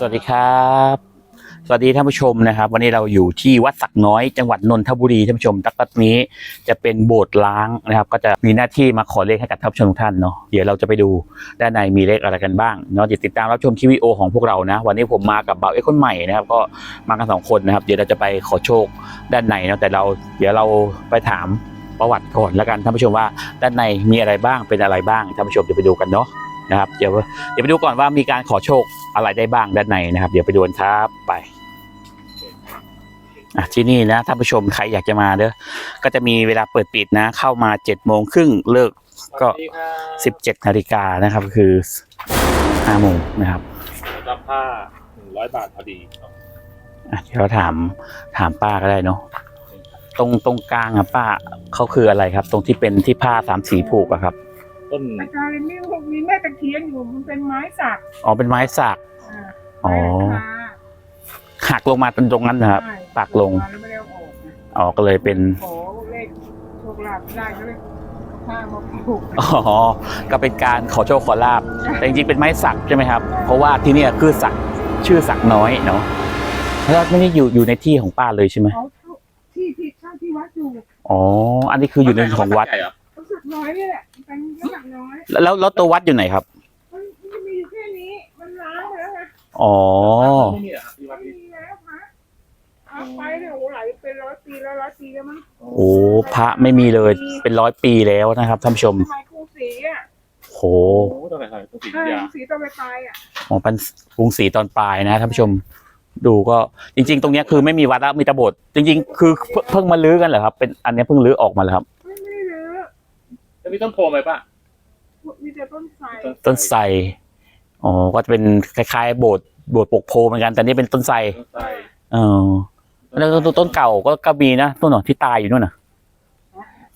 สวัสดีครับ สวัสดีท่านผู้ชมนะครับ วันนี้เราอยู่ที่วัดสักน้อยจังหวัดนนทบุรีท่านผู้ชมตักตัดนี้จะเป็นโบสถ์ล้างนะครับ ก็จะมีหน้าที่มาขอเลขให้กับท่านผู้ชมทุกท่านเนาะเดี๋ยวเราจะไปดูด้านในมีเลขอะไรกันบ้างเนาะเดี๋ยวติดตามรับชมคลิปวิดีโอของพวกเรานะ วันนี้ผมมากับเบาเอ็กซ์คนใหม่นะครับ ก็มากันสองคนนะครับ เดี๋ยวเราจะไปขอโชคด้านในเนาะแต่เราเดี๋ยวเราไปถามประวัติก่อนแล้วกันท่านผู้ชมว่าด้านในมีอะไรบ้างเป็นอะไรบ้างท่านผู้ชมเดี๋ยวไปดูกันเนาะ นะครับ เดี๋ยวเดี๋ยวไปดูก่อนว่ามีการขอโชคอะไรได้บ้างด้านในนะครับ เดี๋ยวไปดูกันครับไปอะที่นี่นะท่านผู้ชมใครอยากจะมาเด้อก็จะมีเวลาเปิดปิดนะ เข้ามาเจ็ดโมงครึ่งเลิกก็สิบเจ็ดนาฬิกานะครับ คือห้าโมงนะครับรับผ้าหนึ่งร้อยบาทพอดีอะเดี๋ยวเราถามถามป้าก็ได้เนาะตรงตรงกลางอะป้าเขาคืออะไรครับ ตรงที่เป็นที่ผ้าสามสีผูกอะครับ ต้นอาจารย์มีพวกมีแม่ตะเคียนอยู่มันเป็นไม้สักอ๋อเป็นไม้สัก อ่าอ๋อ ไม้ราคาหักลงมาตรงตรงนั้นนะครับ ใช่ปักลง แล้วไม่ได้เอาออกนะอ๋อก็เลยเป็นขอเลขโชคลาภได้ก็เลยผ้ามาผูกอ๋อก็เป็นการขอโชคขอลาบแต่จริงๆเป็นไม้สักใช่ไหมครับ เพราะว่าที่เนี่ยคือสักชื่อสักน้อยเนาะแล้วไม่ได้อยู่อยู่ในที่ของป้าเลยใช่ไหมเขาที่ที่เช่าที่วัดอยู่อ๋ออันนี้คืออยู่ในของวัดใหญ่เหรอเขาสักน้อยนี่แหละ เป็นสักน้อยแล้วแล้วแล้วตัววัดอยู่ไหนครับ มันมันมีอยู่แค่นี้ มันล้างไปแล้วไงอ๋อ ไม่มีเหรอครับที่วัดไม่นี้มีแล้วพระเอาไปเนี่ยโอ้โหหลายเป็นร้อยปีแล้วร้อยปีแล้วมั้งโอ้พระไม่มีเลยเป็นร้อยปีแล้วนะครับท่านผู้ชมสมัยกรุงศรีอะโหโอ้ต้องไปถ่ายต้องสีใช่ยากรุงศรีตอนไปตายอะมองเป็นกรุงศรีตอนปลายนะท่านผู้ชม ดูก็จริง ๆ ตรงเนี้ยคือไม่มีวัดแล้วมีแตะโบสถ์จริง ๆ คือเพิ่งเพิ่งมาลื้อกันเหรอครับเป็นอันเนี้ยเพิ่งลื้อออกมาแล้วครับไม่ไม่ได้รื้อ แล้วมีต้นโพไหมป้ามีแต่ต้นไทรต้นไทรอ๋อ ก็จะเป็นคล้ายๆโบสถ์โบสถ์ปกโพเหมือนกัน แต่นี่เป็นต้นไทรต้นไทรเออแล้วต้นต้นเก่าก็ก็มีนะต้นหนอนที่ตายอยู่นู่นน่ะ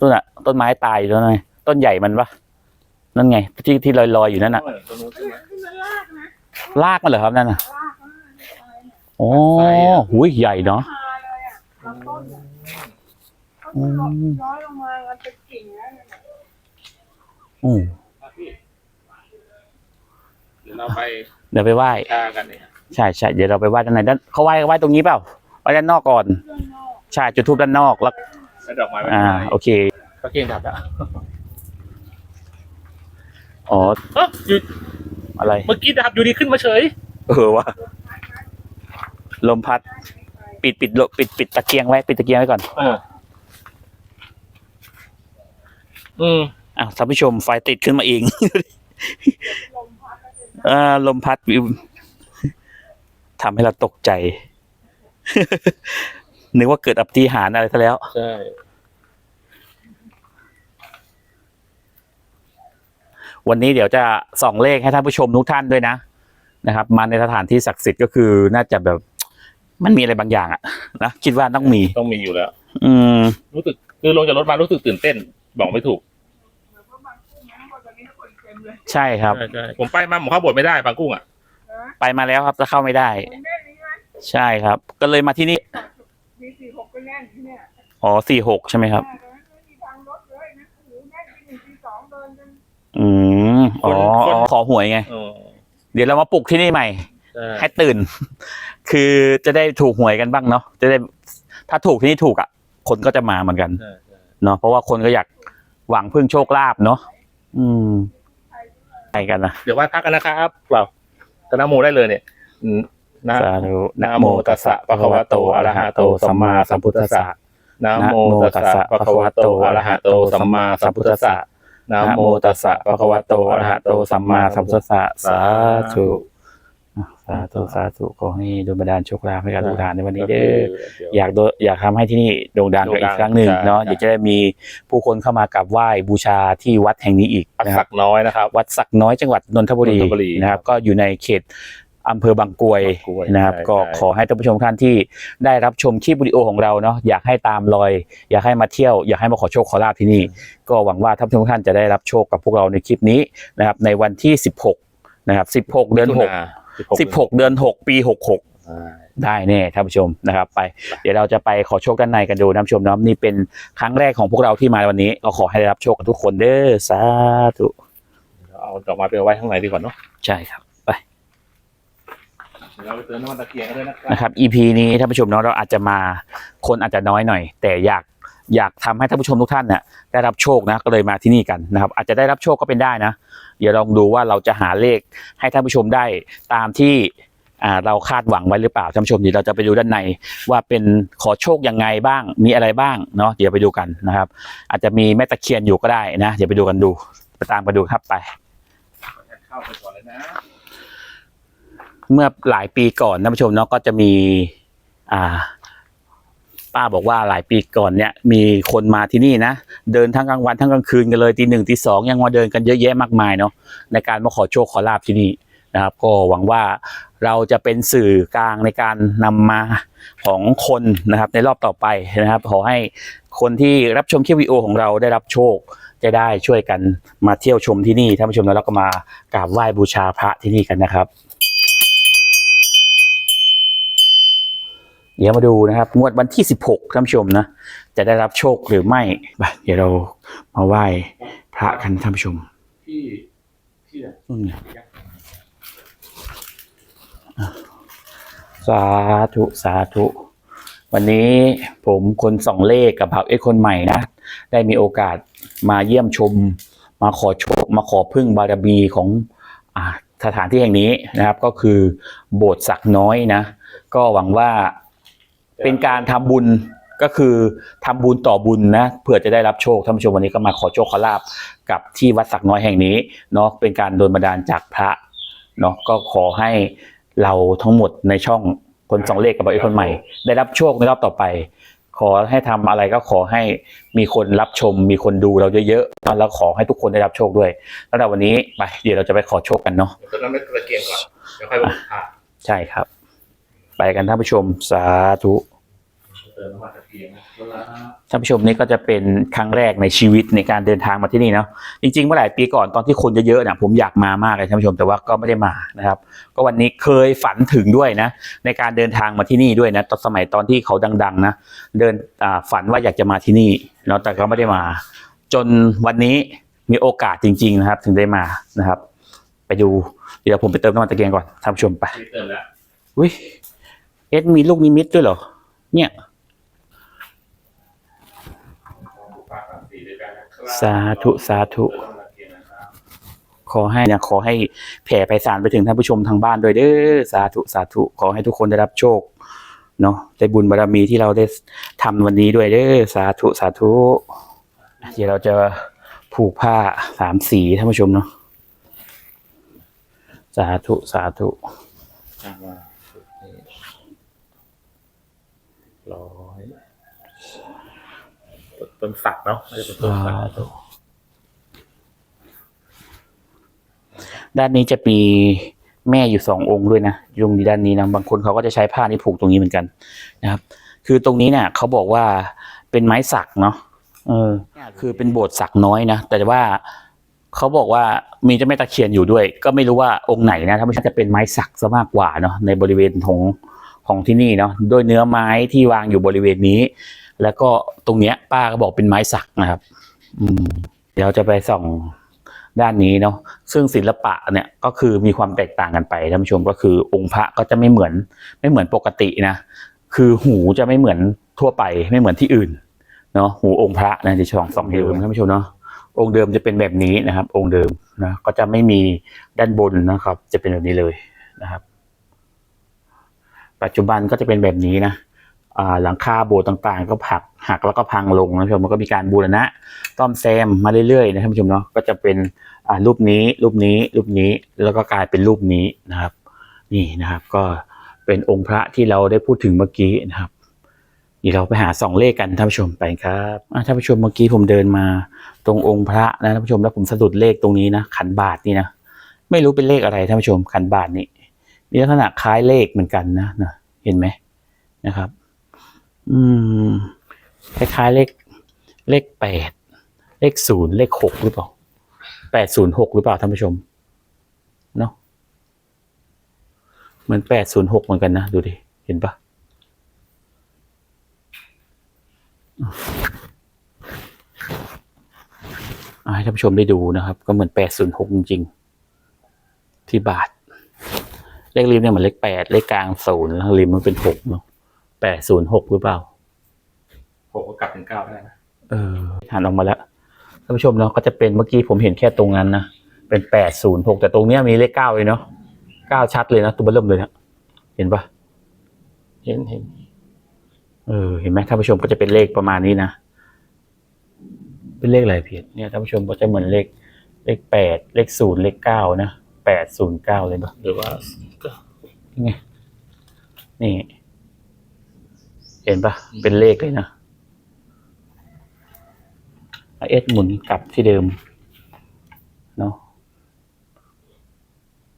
ต้นอะ ต้นไม้ตายอยู่แล้วไงต้นใหญ่มันปะนั่นไง ที่ที่ลอยๆอยู่นั่นน่ะต้นนู้นใช่ไหมขึ้นมาลากนะลากมันเหรอครับนั่นน่ะลากนะไทรเนี่ยโอ้หูยใหญ่เนาะคาเลยอะลำต้นอะต้นอืมันมย้อยลงมามันเป็นกิ่งแล้วเนี่ย อืมครับพี่เดี๋ยวเราไปเดี๋ยวไปไหว้ชากันเนี่ยใช่ใช่เดี๋ยวเราไปไหว้ด้านในด้านเขาไหว้ไหว้ตรงนี้เปล่าไหว้ด้านนอกก่อนเรื่องนอกใช่จุดทูบด้านนอกแล้วแล้วดอกไม้ไว้อ่าข้างในโอเคก็เก่งดับอะอ๋อเอ้ออยู่อะไรเมื่อกี้ดับอยู่ดีขึ้นมาเฉย เออว่ะลมพัด ปิดปิดโลปิดปิดตะเกียงไว้ ปิดตะเกียงไว้ก่อน เออ อืม อ้าวท่านผู้ชมไฟติดขึ้นมาเองลมพัดแล้วเป็นอ่า ลมพัดวิวทำให้เราตกใจ นึกว่าเกิดอัปฏิหารย์อะไรซะแล้ว ใช่ วันนี้เดี๋ยวจะส่องเลขให้ท่านผู้ชมทุกท่านด้วยนะนะครับ มาในสถานที่ศักดิ์สิทธิ์ก็คือน่าจะแบบ มันมีอะไรบางอย่างอะนะคิดว่าต้องมี ต้องมีอยู่แล้ว อืม รู้สึกคือลงจากรถมารู้สึกตื่นเต้น บอกไม่ถูก ใช่ครับ ใช่ใช่ผมไปมาผมเข้าโบทไม่ได้บางกุ้งอะนะไปมาแล้วครับจะเข้าไม่ได้คนแน่นนี้ไหมใช่ครับ ก็เลยมาที่นี่มีสี่หกก็แน่นที่เนี่ยอ๋อสี่หกใช่ไหมครับอ่าไม่มีทางรถเลยนะโอ้โหแน่นที่หนึ่งที่สองเดินกันอืมอ๋ออ๋อขอหวยไง อ๋อเดี๋ยวเรามาปลุกที่นี่ใหม่ ใช่ให้ตื่น คือจะได้ถูกหวยกันบ้างเนาะจะได้ถ้าถูกที่นี่ถูกอะ คนก็จะมาเหมือนกัน ใช่ใช่เนาะเพราะว่าคนก็อยากหวังพึ่งโชคลาภเนาะอืม ไปกันนะ เดี๋ยวไหว้พระกันนะครับเราตนะโมได้เลยเนี่ยอืมนะสาธุนะโมตัสสะภะคะวะโตอะระหะโตสัมมาสัมพุทธัสสะนะโมตัสสะภะคะวะโตอะระหะโตสัมมาสัมพุทธัสสะนะโมตัสสะภะคะวะโตอะระหะโตสัมมาสัมพุทธัสสะสาธุอะสาธุสาธุขอให้ดลบันดาลโชคลาภให้กับทุกท่านในวันนี้เด้ออยากโดอยากทำให้ที่นี่โด่งดังกันอีกครั้งหนึ่งเนาะใช่เดี๋ยวจะได้มีผู้คนเข้ามากราบไหว้บูชาที่วัดแห่งนี้อีกอักนะคษัรับกน้อยนะครับ วัดสักน้อยจังหวัดนนทบุรีนนทบุรีนะครับ ก็อยู่ในเขตอำเภอบางกรวยบางกรวยนะครับใช่ก็ใช่ขอให้ท่านผู้ชมท่านที่ได้รับชมคลิปวิดีโอของเราเนาะอยากให้ตามรอย อยากให้มาเที่ยว อยากให้มาขอโชคขอลาภที่นี่ ก็หวังว่าท่านผู้ชมท่านจะได้รับโชคกับพวกเราในคลิปนี้นะครับ ในวันที่ 16 นะครับ 16 เดือน 6 16เดือน6ปี66ใช่ได้แน่ท่านผู้ชมนะครับ ไป เดี๋ยวเราจะไปขอโชคด้านในกันดูท่านผู้ชมเนาะนี่เป็นครั้งแรกของพวกเราที่มาวันนี้ก็ขอให้ได้รับโชคกันทุกคนเด้อสาธุเอาดอกไม้ไปไว้ข้างในดีกว่าเนาะใช่ครับไปเราไปเติมน้ำมันตะเกียงกันด้วยนะครับนะครับ EP นี้ท่านผู้ชมเนาะเราอาจจะมาคนอาจจะน้อยหน่อย แต่อยาก อยากทำให้ท่านผู้ชมทุกท่านเนี่ยได้รับโชคนะก็เลยมาที่นี่กันนะครับ อาจจะได้รับโชคก็เป็นได้นะ เดี๋ยวลองดูว่าเราจะหาเลขให้ท่านผู้ชมได้ตามที่เราคาดหวังไว้หรือเปล่าท่านผู้ชมเดี๋ยวเราจะไปดูด้านในว่าเป็นขอโชคยังไงบ้าง มีอะไรบ้างเนาะเดี๋ยวไปดูกันนะครับ อาจจะมีแม่ตะเคียนอยู่ก็ได้นะเดี๋ยวไปดูกันดูไปตามไปดูครับไปเข้าไปก่อนเลยนะเมื่อหลายปีก่อนท่านผู้ชมเนาะก็จะมีอ่า ป้าบอกว่าหลายปีก่อนเนี่ยมีคนมาที่นี่นะ เดินทั้งกลางวันทั้งกลางคืนกันเลยตีหนึ่งตีสองยังมาเดินกันเยอะแยะมากมายเนาะในการมาขอโชคขอลาบที่นี่นะครับก็หวังว่าเราจะเป็นสื่อกลางในการนำมาของคนนะครับในรอบต่อไปนะครับขอให้คนที่รับชมคลิปวิดีโอของเราได้รับโชคจะได้ช่วยกันมาเที่ยวชมที่นี่ท่านผู้ชมแล้วเราก็มากราบไหว้บูชาพระที่นี่กันนะครับ ดี๋ยวมาดูนะครับ งวดวันที่ 16ท่านผู้ชมนะ จะได้รับโชคหรือไม่ไปเดี๋ยวเรามาไหว้พระกันท่านผู้ชมที่ที่ไหนนู่นไงอะสาธุสาธุ วันนี้ผมคนสองเลขกับเผ่าเอ็กคนใหม่นะ ได้มีโอกาสมาเยี่ยมชม มาขอโชค มาขอพึ่งบารมีของอ่าสถานที่แห่งนี้นะครับ ก็คือโบสถ์สักน้อยนะ ก็หวังว่า เป็นการทำบุญก็คือทำบุญต่อบุญนะเพื่อจะได้รับโชคท่านผู้ชมวันนี้ก็มาขอโชคขอลาบกับที่วัดสักน้อยแห่งนี้เนาะเป็นการโดนบันดาลจากพระเนาะก็ขอให้เราทั้งหมดในช่องคนสองเลขกับไอ้คนใหม่ ได้รับโชคในรอบต่อไป ขอให้ทำอะไรก็ขอให้มีคนรับชม มีคนดูเราเยอะๆแล้วขอให้ทุกคนได้รับโชคด้วยแล้ววันนี้ไปเดี๋ยวเราจะไปขอโชคกันเนาะเดี๋ยวเติมน้ำมันตะเกียงก่อนเดี๋ยวค่อยไปผ่าใช่ครับ ไปกันท่านผู้ชมสาธุเติมน้ำมันตะเกียงนะครับท่านผู้ชมนี่ก็จะเป็นครั้งแรกในชีวิตในการเดินทางมาที่นี่เนาะจริงๆเมื่อหลายปีก่อนตอนที่คนเยอะๆนะผมอยากมามากเลยท่านผู้ชมแต่ว่าก็ไม่ได้มานะครับ ก็วันนี้เคยฝันถึงด้วยนะ ในการเดินทางมาที่นี่ด้วยนะตอนสมัยตอนที่เขาดัง ๆ นะ เดินอ่าฝันว่าอยากจะมาที่นี่เนาะแต่ก็ไม่ได้มา จนวันนี้มีโอกาสจริง ๆ นะครับ ถึงได้มานะครับ ไปดูเดี๋ยวผมไปเติมน้ำมันตะเกียงก่อนท่านผู้ชมไปที่เติมแล้วอุ้ยเอ็ดมีลูกนิมิตด้วยเหรอเนี่ย ผ่าสามสีด้วยกันนะครับ สาธุสาธุ ขอให้เนี่ยขอให้แผ่ไปสารไปถึงท่านผู้ชมทางบ้านด้วยเด้อสาธุสาธุขอให้ทุกคนได้รับโชคเนาะได้บุญบารมีที่เราได้ทำวันนี้ด้วยเด้อสาธุสาธุเดี๋ยวเราจะผูกผ้าสามสีท่านผู้ชมเนาะสาธุสาธุรอ ต้นสักเนาะไม่ใช่เป็นต้นสักด้านนี้จะมีแม่อยู่สององค์ด้วยนะตรงนี้ด้านนี้นะบางคนเขาก็จะใช้ผ้านี้ผูกตรงนี้เหมือนกันนะครับ คือตรงนี้เนี่ยเขาบอกว่าเป็นไม้สักเนาะเออ คือเป็นโบสถ์สักน้อยนะแต่ว่าเขาบอกว่ามีเจ้าแม่ตะเคียนอยู่ด้วย ก็ไม่รู้ว่าองค์ไหนนะถ้าไม่ใช่จะเป็นไม้สักซะมากกว่าเนาะในบริเวณของของที่นี่เนาะโดยเนื้อไม้ที่วางอยู่บริเวณนี้ แล้วก็ตรงเนี้ย ป้าก็บอกเป็นไม้สักนะครับ อืมเดี๋ยวจะไปส่องด้านนี้เนาะซึ่งศิลปะเนี่ยก็คือมีความแตกต่างกันไปท่านผู้ชมก็คือองค์พระก็จะไม่เหมือนไม่เหมือนปกตินะคือหูจะไม่เหมือนทั่วไปไม่เหมือนที่อื่นเนาะหูองค์พระนะที่ช่องสองเดิมท่านผู้ชมเนาะองค์เดิมจะเป็นแบบนี้นะครับ องค์เดิมนะก็จะไม่มีด้านบนนะครับ จะเป็นแบบนี้เลยนะครับ ปัจจุบันก็จะเป็นแบบนี้นะ หลังคาโบสถ์ต่างๆ ก็ผักหักแล้วก็พังลงนะท่านผู้ชมมันก็มีการบูรณะต้อมแซมมาเรื่อยๆนะท่านผู้ชมเนาะก็จะเป็นรูปนี้รูปนี้รูปนี้แล้วก็กลายเป็นรูปนี้นะครับ นี่นะครับก็เป็นองค์พระที่เราได้พูดถึงเมื่อกี้นะครับเดี๋ยวเราไปหาสองเลขกันท่านผู้ชมไปครับท่านผู้ชมเมื่อกี้ผมเดินมาตรงองค์พระนะท่านผู้ชมแล้วผมสะดุดเลขตรงนี้นะขันบาทนี่นะไม่รู้เป็นเลขอะไรท่านผู้ชมขันบาทนี่มีลักษณะคล้ายเลขเหมือนกันนะนะเห็นไหมนะครับ อืม คล้ายๆเลขเลขแปดเลขศูนย์เลขหกหรือเปล่าแปดศูนย์หกหรือเปล่าท่านผู้ชมเนาะเหมือนแปดศูนย์หกเหมือนกันนะ ดูดิเห็นปะให้ท่านผู้ชมได้ดูนะครับ ก็เหมือนแปดศูนย์หกจริง ๆ ที่บาท เลขริมเนี่ยเหมือนเลขแปดเลขกลางศูนย์แล้วริมมันเป็นหกเนาะ แปดศูนย์หกหรือเปล่าหกก็กลับเป็นเก้าได้นะเออหันออกมาแล้วท่านผู้ชมเนาะก็จะเป็นเมื่อกี้ผมเห็นแค่ตรงนั้นนะเป็นแปดศูนย์หกแต่ตรงเนี้ยมีเลขเก้าเลยเนาะเก้าชัดเลยนะตัวเบอร์เริ่มเลยนะเห็นปะเห็นเห็นเออเห็นไหมท่านผู้ชมก็จะเป็นเลขประมาณนี้นะเป็นเลขอะไรเพียรเนี่ยท่านผู้ชมก็จะเหมือนเลขเลขแปดเลขศูนย์เลขเก้านะแปดศูนย์เก้าเลยปะหรือว่าก็นี่ไงนี่ เห็นปะเป็นเลขเลยนะแล้วเอสหมุนกลับที่เดิมเนาะ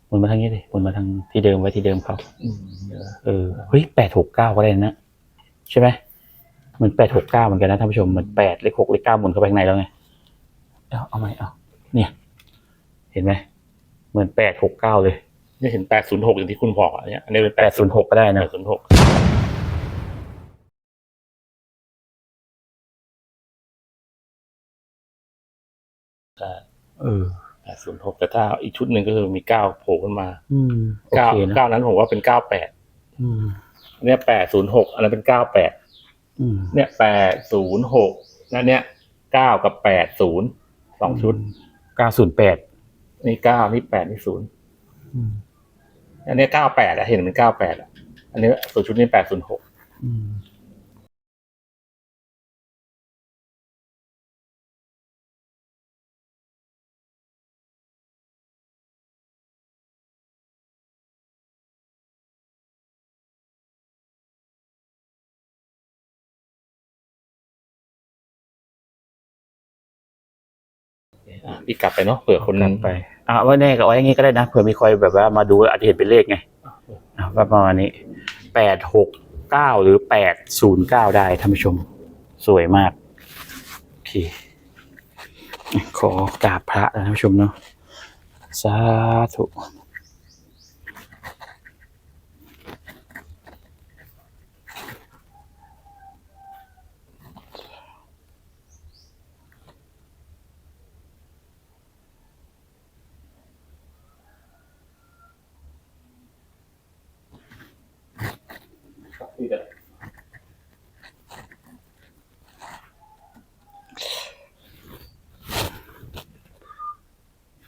หมุนมาทางนี้ดิหมุนมาทางที่เดิมไว้ที่เดิมเขาอืมเดี๋ยวนะเออเฮ้ยแปดหกเก้าก็ได้นะใช่ไหมเหมือนแปดหกเก้าเหมือนกันนะท่านผู้ชมเหมือนแปดเลขหกเลขเก้าหมุนเข้าไปข้างในแล้วไงเอาเอาไหมเอาเนี่ย เห็นไหมเหมือนแปดหกเก้าเลยเนี่ยเห็นแปดศูนย์หกอย่างที่คุณบอกอันเนี้ยอันนี้เป็นแปดศูนย์หกก็ได้แปนะดศูนย์หก เออแปดศูนย์หกแต่ถ้าอีกชุดหนึ่งก็คือมีเก้าโผล่ขึ้นมาอืมโอเก้าเคนะเก้านั้นผมว่าเป็นเก้าแปดอืมเนี่ยแปดศูนย์หกอันนั้นเป็นเก้าแปดอืมเนี่ยแปดศูนย์หกนั่นเนี่ยเก้ากับแปดศูนย์สองชุด เก้าศูนย์แปดนี่เก้านี่แปดนี่ศูนย์อันนี้เก้าแปดอะเห็นเป็นเก้าแปดอะอันนี้ส่วนชุดนี้แปดศูนย์หก พี่กลับไปเนาะเผื่อคนกันไปอ่าว่าแน่ก็เอาไว้อย่างงี้ก็ได้นะเผื่อมีใครแบบว่ามาดูอาจจะเห็นเป็นเลขไงอะว่าประมาณนี้แปดหกเก้าหรือแปดศูนย์เก้าได้ท่านผู้ชม สวยมากโอเคขอกราบพระนะท่านผู้ชมเนาะสาธุ ที่จะ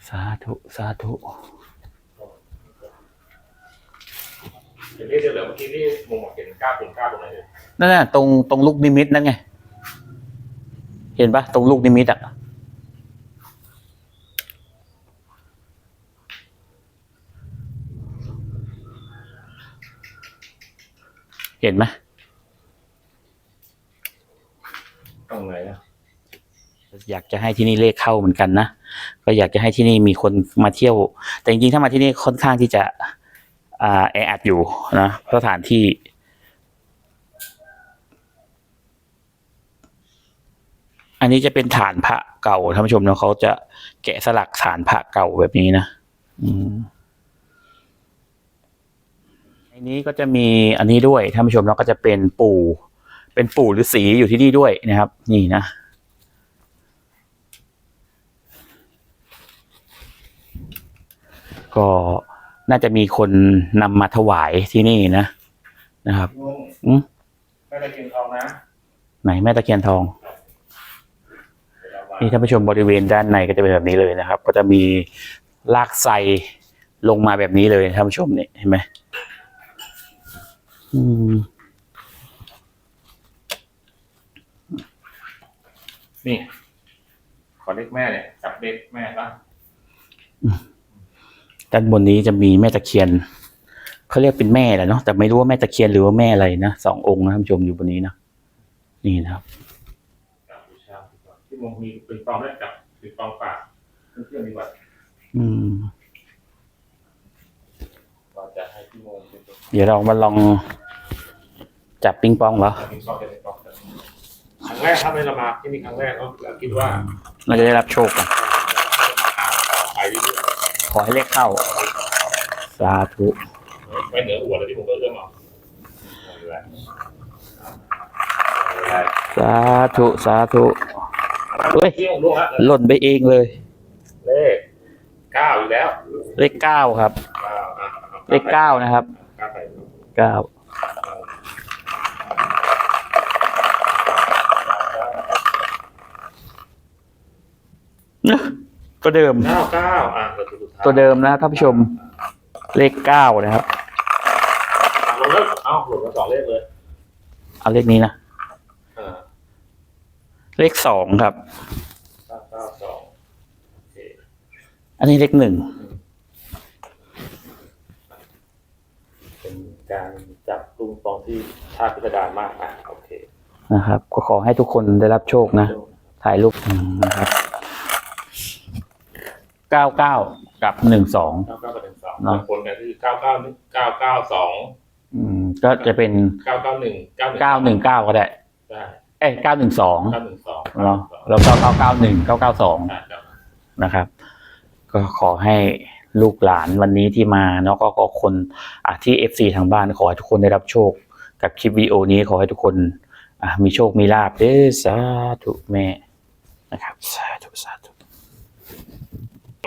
สาธุสาธุ เห็นเลขเดียวเหรอเมื่อกี้ที่มุมบอกเห็นเก้าศูนย์เก้าตรงไหนเลยนั่นน่ะตรงตรงลูกนิมิตนั่นไง เห็นปะตรงลูกนิมิตอะเห็นไหมตรงไหนอะอยากจะให้ที่นี่เลขเข้าเหมือนกันนะ ก็อยากจะให้ที่นี่มีคนมาเที่ยว แต่จริงๆถ้ามาที่นี่ค่อนข้างที่จะอ่า แออัดอยู่นะสถานที่ อันนี้จะเป็นฐานพระเก่าท่านผู้ชมเนาะเขาจะแกะสลักฐานพระเก่าแบบนี้นะอืมในนี้ก็จะมีอันนี้ด้วยท่านผู้ชมเนาะก็จะเป็นปู่ เป็นปู่ฤาษีอยู่ที่นี่ด้วยนะครับ นี่นะก็ น่าจะมีคนนำมาถวายที่นี่นะนะครับอืมแม่ตะเคียนทองนะไหนแม่ตะเคียนทองนี่ท่านผู้ชมบริเวณด้านในก็จะเป็นแบบนี้เลยนะครับ ก็จะมีลากไซลงมาแบบนี้เลยท่านผู้ชมเนี่ยเห็นไหมอืมนี่ ขอเลขแม่เนี่ยจับเลขแม่บ้าง ด้านบนนี้จะมีแม่ตะเคียนเขาเรียกเป็นแม่แหละเนาะแต่ไม่รู้ว่าแม่ตะเคียนหรือว่าแม่อะไรนะสององค์นะท่านผู้ชมอยู่บนนี้นะนี่นะครับจับบูชาที่มุมมีเป็นกองด้วยจับเป็นกองฝากเพื่อนๆดีกว่าอืมเราจะให้พี่โมงเป็นตัวเดี๋ยวเรามาลองจับปิงปองเหรอเป็นกองเป็นกองครั้งแรกครับในละมาที่นี่ครั้งแรกเนาะแล้วคิดว่า เราจะได้รับโชคกันไปเรื่อยข อให้เลขเข้า สาธุๆไปเหนือหัวเลยที่ผมก็เริ่มเอานั่นแหละนั่นแหละสาธุ สาธุเฮ้ยที่ผมรู้ฮะหล่นไปเองเลย เลขเก้าอยู่แล้ว เลขเก้าครับเก้าอะเอาเลขเก้านะครับเก้าไป เก้าเนอะ ตัวเดิม เก้าเก้าอะเราตัวสุดท้ายตัวเดิมนะท่านผู้ชมเลขเก้านะครับอะลงแล้วเอ้าหลุดมาสองเลขเลยเอาเลขนี้นะอ่าเลขสองครับ เก้าเก้าสองโอเคอันนี้เลขหนึ่งเป็นการจับตุ้งปองที่ท่าพิสดารมากอะโอเคนะครับ ก็ขอให้ทุกคนได้รับโชคนะ ถ่ายรูปอืมนะครับ เก้าเก้ากับหนึ่งสอง เก้าเก้ากับหนึ่งสองเนอะบางคนเนี่ยคือเก้าเก้าเก้าเก้าสองอืมก็จะเป็นเก้าเก้าหนึ่งเก้าเก้าหนึ่งเก้าก็ได้ ได้เอ้ยเก้าหนึ่งสองเก้าหนึ่งสองเนาะแล้วก็เก้าเก้าหนึ่งเก้าเก้าสอง อะเดี๋ยวนะครับ ก็ขอให้ลูกหลานวันนี้ที่มาเนาะก็ก็คนอะที่เอฟซีทางบ้านขอให้ทุกคนได้รับโชค กับคลิปวิดีโอนี้ขอให้ทุกคนอะมีโชคมีลาบเด้อสาธุแม่นะครับสาธุสาธุหม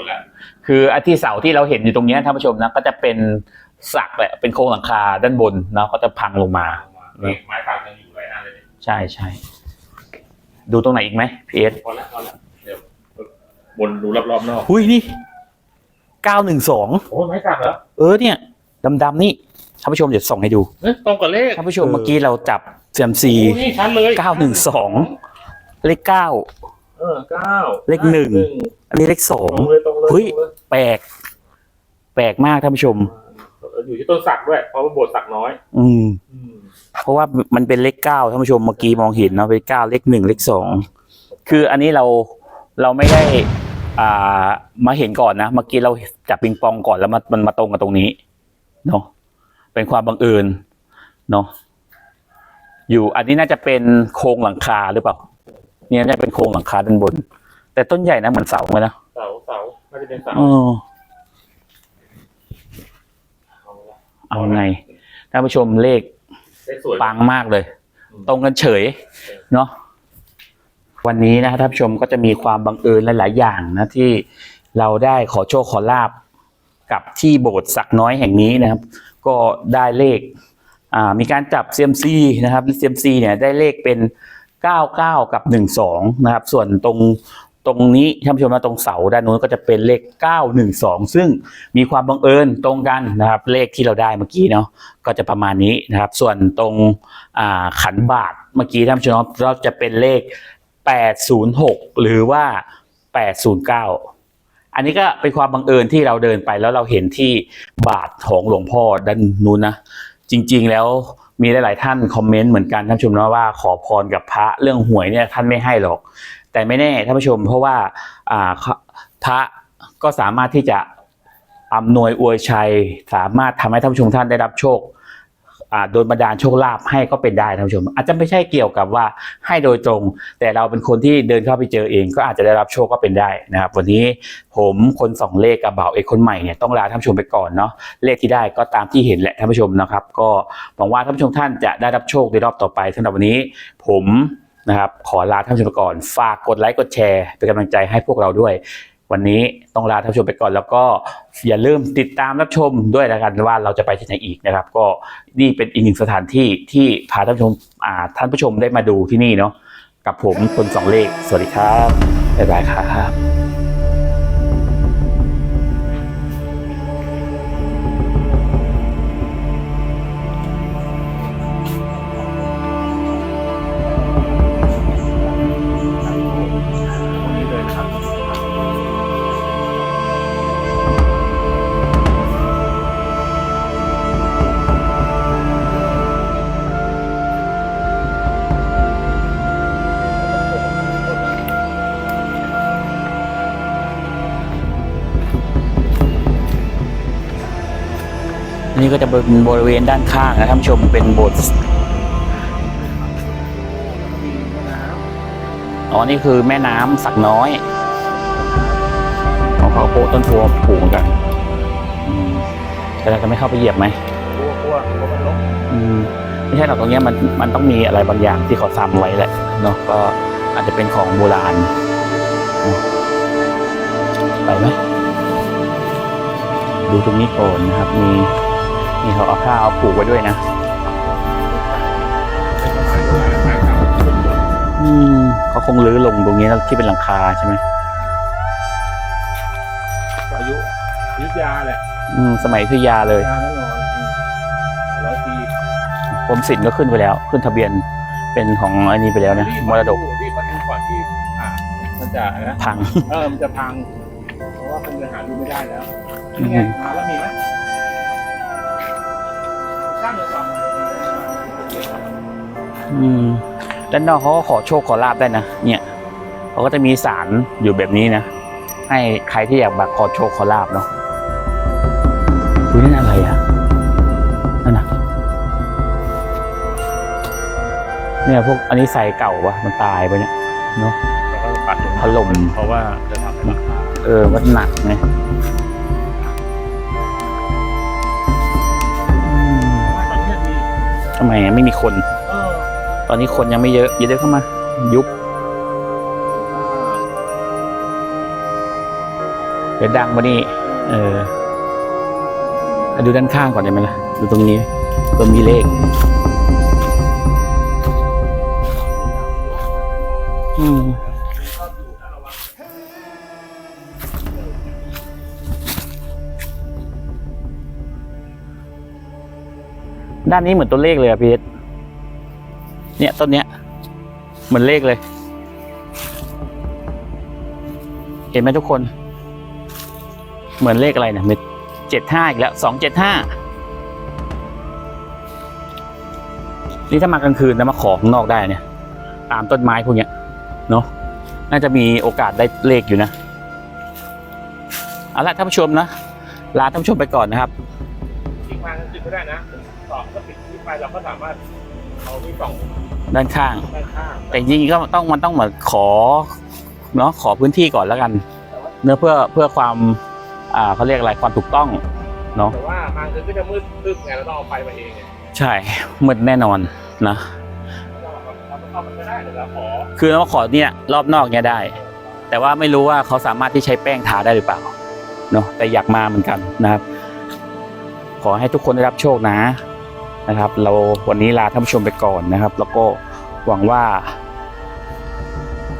ดแล้วคืออาที่เสาที่เราเห็นอยู่ตรงเนี้ยท่านผู้ชมนะก็จะเป็นสักแหละเป็นโครงหลังคาด้านบนเนาะก็จะพังลงมานี่ไม้ปากยังอยู่ไว้อะเลยใช่ใช่ดูตรงไหนอีกไหมพีเอสพอแล้วพอแล้วเดี๋ยวบนดูรอบๆนอกหุยนี่เก้าหนึ่งสองโอ้ไม้สักเหรอเออเนี่ยดำๆนี่ท่านผู้ชมเดี๋ยวส่องให้ดูเอ้ยตรงกับเลขท่านผู้ชมเมื่อกี้เราจับเซียมซีโอ้นี่ชัดเลยเก้าหนึ่งสองเลขเก้าเออเก้าเลขหนึ่งอันนี้เลขสอตงรง เลยตรงเลยเฮ้ยตรงเลยแปลก แปลกมากท่านผู้ชม อยู่ที่ต้นสักด้วยเพราะว่าโบสถ์สักน้อย อืม อืมเพราะว่ามันเป็นเลขเก้าท่านผู้ชมเมื่อกี้มองเห็นเนาะเป็นเก้าเลขหนึ่งเลขสองคืออันนี้เราเราไม่ได้อ่ามาเห็นก่อนนะเมื่อกี้เราจับปิงปองก่อนแล้วมันมันมาตรงกับตรงนี้เนาะเป็นความบังเอิญเนาะอยู่อันนี้น่าจะเป็นโครงหลังคาหรือเปล่า เนี่ยน่าจะเป็นโครงหลังคาด้านบน แต่ต้นใหญ่นะเหมือนเสาเลยนะเสาเสา น่าจะเป็นเสาเออเอาละเอาไงท่านผู้ชมเลขเลขสวยปังมากเลย ตรงกันเฉยเนาะวันนี้นะท่านผู้ชมก็จะมีความบังเอิญหลาย ๆ อย่างนะที่เราได้ขอโชคขอลาบกับที่โบสถ์สักน้อยแห่งนี้นะครับ ก็ได้เลขอ่ามีการจับเซียมซีนะครับเซียมซีเนี่ยได้เลขเป็น 99 กับ 12 นะครับ ส่วนตรง ตรงนี้ท่านผู้ชมนะตรงเสาด้านนู้นก็จะเป็นเลข 912 ซึ่งมีความบังเอิญตรงกันนะครับเลขที่เราได้เมื่อกี้เนาะก็จะประมาณนี้นะครับ ส่วนตรงขันบาทเมื่อกี้ท่านผู้ชมเราจะเป็นเลข 806 หรือว่า 809 อันนี้ก็เป็นความบังเอิญที่เราเดินไปแล้วเราเห็นที่บาทของหลวงพ่อด้านนู้นนะจริงๆแล้วมีหลาย ๆ ท่านคอมเมนต์เหมือนกันท่านผู้ชมนะว่าขอพรกับพระเรื่องหวยเนี่ยท่านไม่ให้หรอก แต่ไม่แน่ท่านผู้ชมเพราะว่าพระก็สามารถที่จะอำนวยอวยชัย สามารถทำให้ท่านผู้ชมท่านได้รับโชคโดนบันดาลโชคลาภให้ก็เป็นได้ท่านผู้ชม อาจจะไม่ใช่เกี่ยวกับว่าให้โดยตรง แต่เราเป็นคนที่เดินเข้าไปเจอเอง ก็อาจจะได้รับโชคก็เป็นได้นะครับวันนี้ผมคนสองเลขกับบ่าเอกคนใหม่เนี่ยต้องลาท่านผู้ชมไปก่อนเนาะเลขที่ได้ก็ตามที่เห็นแหละท่านผู้ชมนะครับ ก็หวังว่าท่านผู้ชมท่านจะได้รับโชคในรอบต่อไปสำหรับวันนี้ ผม นะครับขอลาท่านผู้ชมไปก่อน ฝากกดไลค์กดแชร์เป็นกำลังใจให้พวกเราด้วย วันนี้ต้องลาท่านผู้ชมไปก่อน แล้วก็อย่าลืมติดตามรับชมด้วยนะกันว่าเราจะไปที่ไหนอีกนะครับ ก็นี่เป็นอีกหนึ่งสถานที่ที่พาท่านผู้ชมอ่าท่านผู้ชมได้มาดูที่นี่เนาะกับผมคนสองเลข สวัสดีครับบ๊ายบายครับ นนี้ก็จะเป็นบริเวณด้านข้างนะท่านผู้ชมเป็นโบสถ์อ๋อนี่คือแม่น้ำสักน้อยของเขาโปะต้นทัวผูกกันอืมแต่เราจะไม่เข้าไปเหยียบไหมกลัวกลัวกลัวมันล้มอืมไม่ใช่หรอกตรงเนี้ยมันมันต้องมีอะไรบางอย่างที่เขาซ้ำไว้แหละเนาะก็อาจจะเป็นของโบราณเนอะไปไหมดูตรงนี้ก่อนนะครับมี นี่เขาเอาผ้าเอาผูกไว้ด้วยนะ อืมเขาคงรื้อลงตรงนี้แล้วที่เป็นหลังคาใช่ไหมอายุอยุธยาแหละอืมสมัยอยุธยาเลย ยาแน่นอนอืมร้อยปีกรมศิลป์ก็ขึ้นไปแล้ว ขึ้นทะเบียนเป็นของอันนี้ไปแล้วนะ มรดกรีบมาดูก่อนที่อ่ามันจะนะพัง เออมันจะพัง เพราะว่ามันจะหาดูไม่ได้แล้วอืมนี่ไงมาแล้วมีไหมข้ามเลยก่ อนอืมด้านนอกเขาก็ขอโชคขอลาบได้นะเนี่ยเขาก็จะมีสารอยู่แบบนี้นะให้ใครที่อยากบักขอโชคขอลาบเนาะดูนี่อะไรอะนั่นนะเนี่ยพวกอันนี้ใส่เก่าปะมันตายไปเนี่ยเนาะแล้วก็ปัดลงถล่มเพราะว่าจะทำให้ราคาเออมันหนักไง ทำไมไม่มีคน เออตอนนี้คนยังไม่เยอะอย่าเดินเข้ามา ยุบเดี๋ยวดังมานี่เอออะดูด้านข้างก่อนได้ไหมล่ะ ดูตรงนี้ก็มีเลข อืม ด้านนี้เหมือนตัวเลขเลยอะพีทเนี่ยต้นเนี้ย เหมือนเลขเลย เห็นไหมทุกคน เหมือนเลขอะไรเนี่ยเม็ดเจ็ดห้าอีกแล้วสองเจ็ดห้านี่ถ้ามากลางคืนนะมาขอข้างนอกได้เนี่ย ตามต้นไม้พวกเนี้ยเนาะน่าจะมีโอกาสได้เลขอยู่นะเอาละท่านผู้ชมนะลาท่านผู้ชมไปก่อนนะครับทิ้งมาก็คือก็ได้นะ ต่อก็ปิดที่ไปเราก็สามารถเอาที่ส่องด้านข้าง ด้านข้างแต่จริงๆก็ต้องมันต้องเหมือนขอเนาะขอพื้นที่ก่อนแล้วกันเนื้อะเพื่อเพื่อความอ่าเขาเรียกอะไรความถูกต้องเนาะแต่ว่าบางคืนก็จะมืดตึ๊บไงเราต้องเอาไฟมาเองไงใช่มืดแน่นอนนะเราเราต้องเข้ามันก็ได้แต่เราขอคือเราขอเนี่ยรอบนอกเนี่ยได้ แต่ว่าไม่รู้ว่าเขาสามารถที่ใช้แป้งทาได้หรือเปล่าเนาะแต่อยากมาเหมือนกันนะครับ ขอให้ทุกคนได้รับโชคนะ นะครับ เราวันนี้ลาท่านผู้ชมไปก่อนนะครับ แล้วก็หวังว่า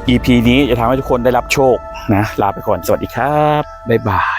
EP นี้จะทำให้ทุกคนได้รับโชคนะ ลาไปก่อนสวัสดีครับ บ๊ายบาย